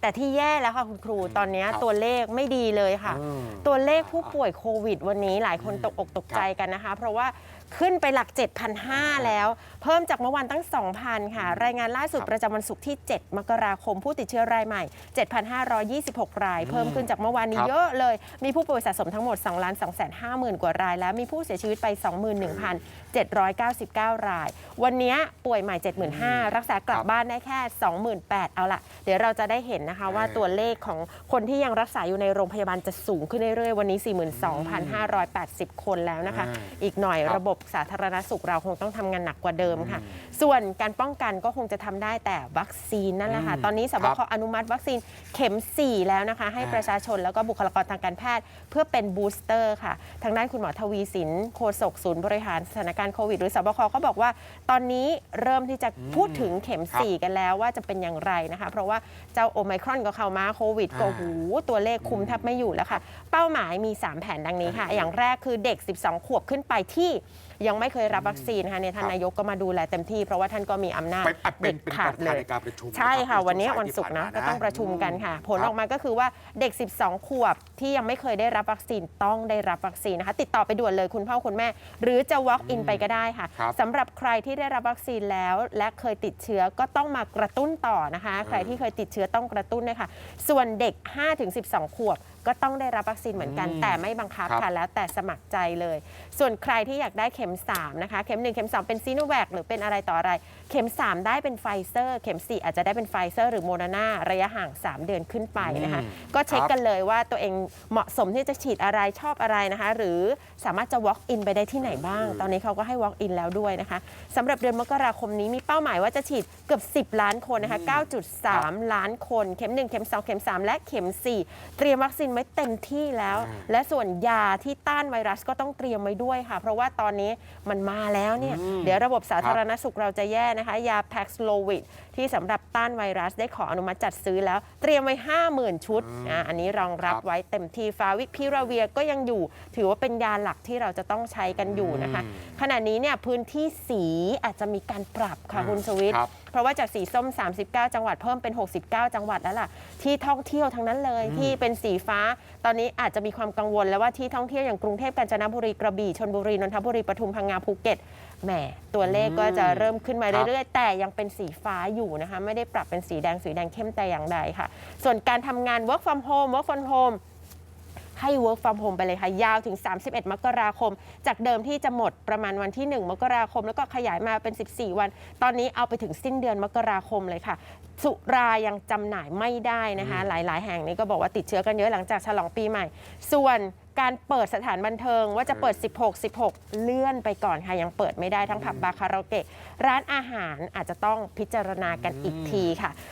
แต่ที่แย่แล้วค่ะคุณครูตอนเนี้ยครับตัวเลขไม่ดีเลยค่ะ อืมตัวเลขผู้ป่วยโควิด วันนี้หลายคนตกอกตกใจกันนะคะ เพราะว่าขึ้นไปหลัก 7,500 แล้ว เพิ่มจากเมื่อวานตั้ง 2,000 ค่ะ รายงานล่าสุดครับ ประจำวันศุกร์ที่ 7 มกราคมผู้ติดเชื้อรายใหม่ 7,526 ราย เพิ่มขึ้นจากเมื่อวานนี้ครับ เยอะเลย มีผู้ป่วยสะสมทั้งหมด2 2 5 0 0 0 0 กว่าราย แล้วมีผู้เสียชีวิตไป 21,799 ราย วันนี้ป่วยใหม่ 75,000รักษากลับครับบ้านได้แค่ 28,000เอาละเดี๋ยวเราจะได้เห็นนะคะ ว่าเออตัวเลขของคนที่ยังรักษาอยู่ในโรงพยาบาลจะสูงขึ้นเรื่อยๆ วันนี้ 42,580 คนแล้วนะคะอ่าอีกหน่อยครับระบบสาธารณสุขเราคงต้องทำงานหนักกว่าเดิมค่ะ ส่วนการป้องกันก็คงจะทำได้แต่วัคซีนนั่นแหละค่ะอืมตอนนี้สบครัคอนุมัติวัคซีนเข็ม 4 แล้วนะคะ ให้อ่าประชาชนแล้วก็บุคลากรทางการแพทย์ เพื่อเป็นบูสเตอร์ค่ะ ทางด้านคุณหมอทวีสินโฆษกศูนย์บริหารสถานการณ์โควิดหรือสบคก็บอกว่า ตอนนี้เริ่มที่จะพูดถึงเข็มครับ4กันแล้วว่าจะเป็นอย่างไรนะคะ เพราะว่าเจ้าโอไมครอนก็เข้ามาโควิดก็อ่าโอ้โหตัวเลขคุมแทบไม่อยู่แล้วค่ะ เป้าหมายมี 3 แผนดังนี้ค่ะ อย่างแรกคือเด็ก 12 ขวบขึ้นไปที่ ยังไม่เคยรับวัคซีนนะคะเนี่ยท่านครับนายกก็มาดูแลเต็มที่เพราะว่าท่านก็มีอำนาจไปอะเป็เด็นดเป็นขาปดระเลธานยในการประชุมใช่ค่ะรับวันนี้ใช่วันศุกร์นะที่ก็ผ่ามาต้องประชุมกันค่ะ ผลครับออกมาก็คือว่าเด็ก 12 ขวบที่ยังไม่เคยได้รับวัคซีนต้องได้รับวัคซีนนะคะ ติดต่อไปด่วนเลยคุณพ่อคุณแม่ หรือจะ walk in ไปก็ได้ค่ะครับสำหรับใครที่ได้รับวัคซีนแล้ว และเคยติดเชื้อก็ต้องมากระตุ้นต่อนะคะ ใครที่เคยติดเชื้อต้องกระตุ้นด้วยค่ะ ส่วนเด็ก 5-12 ขวบ ก็ต้องได้รับวัคซีนเหมือนกันอืมแต่ไม่บังคับครับ ค่ะแล้วแต่สมัครใจเลย ส่วนใครที่อยากได้เข็ม3 นะคะ เข็ม 1 เข็ม 2 เป็นซีโนแวคหรือเป็นอะไรต่ออะไร เข็ม 3 ได้เป็นไฟเซอร์ เข็ม 4 อาจจะได้เป็นไฟเซอร์หรือโมเดอร์นาระยะห่าง 3 เดือนขึ้นไปนะคะอืมก็เช็คครับกันเลยว่าตัวเองเหมาะสมที่จะฉีดอะไรชอบอะไรนะคะ หรือสามารถจะ walk in ไปได้ที่ไหนบ้าง ตอนนี้เขาก็ให้ walk in แล้วด้วยนะคะสำหรับเดือนมกราคมนี้มีเป้าหมายว่าจะฉีดเกือบ 10 ล้านคนนะคะ 9.3 ล้านคน เข็ม 1 เข็ม 2 เข็ม 3 และเข็ม 4 เตรียมวัคซีนไว้เต็มที่แล้วอ่าและส่วนยาที่ต้านไวรัสก็ต้องเตรียมไว้ด้วยค่ะ เพราะว่าตอนนี้มันมาแล้วเนี่ยอืมเดี๋ยวระบบสาธารครับณสุขเราจะแย่นะคะ ยาแพ็กโลวิดที่สำหรับต้านไวรัสได้ขออนุมัติจัดซื้อแล้ว เตรียมไว้ 50,000 ชุดอ่าอันนี้รองรับครับไว้เต็มที่ฟาวิพิราเวียก็ยังอยู่ ถือว่าเป็นยาหลักที่เราจะต้องใช้กันอยู่นะคะอืมขณะนี้เนี่ยพื้นที่สีอาจจะมีการปรับค่ะอ่าคุณสวิทย์ครับ เพราะว่าจากสีส้ม 39 จังหวัดเพิ่มเป็น 69 จังหวัดแล้วล่ะ ที่ท่องเที่ยวทั้งนั้นเลยที่เป็นสีฟ้า ตอนนี้อาจจะมีความกังวลแล้วว่าที่ท่องเที่ยวอย่างกรุงเทพกาญจนบุรีกระบี่ชนบุรีนนทบุรีปทุมพังงาภูเก็ตแหมตัวเลขก็จะเริ่มขึ้นมาครับเรื่อยๆ แต่ยังเป็นสีฟ้าอยู่นะคะ ไม่ได้ปรับเป็นสีแดงสีแดงเข้มแต่อย่างใดค่ะ ส่วนการทำงาน work from home work from home ให้ work from home ไปเลยค่ะยาวถึง 31 มกราคม จากเดิมที่จะหมดประมาณวันที่ 1 มกราคม แล้วก็ขยายมาเป็น 14 วัน ตอนนี้เอาไปถึงสิ้นเดือนมกราคมเลยค่ะ สุรายังจำหน่ายไม่ได้นะคะ หลายๆ แห่งนี้ก็บอกว่าติดเชื้อกันเยอะหลังจากฉลองปีใหม่ ส่วนการเปิดสถานบันเทิงว่าจะเปิด 16 16 เลื่อนไปก่อนค่ะ ยังเปิดไม่ได้ทั้งผับบาร์คาราโอเกะ ร้านอาหารอาจจะต้องพิจารณากันอีกทีค่ะ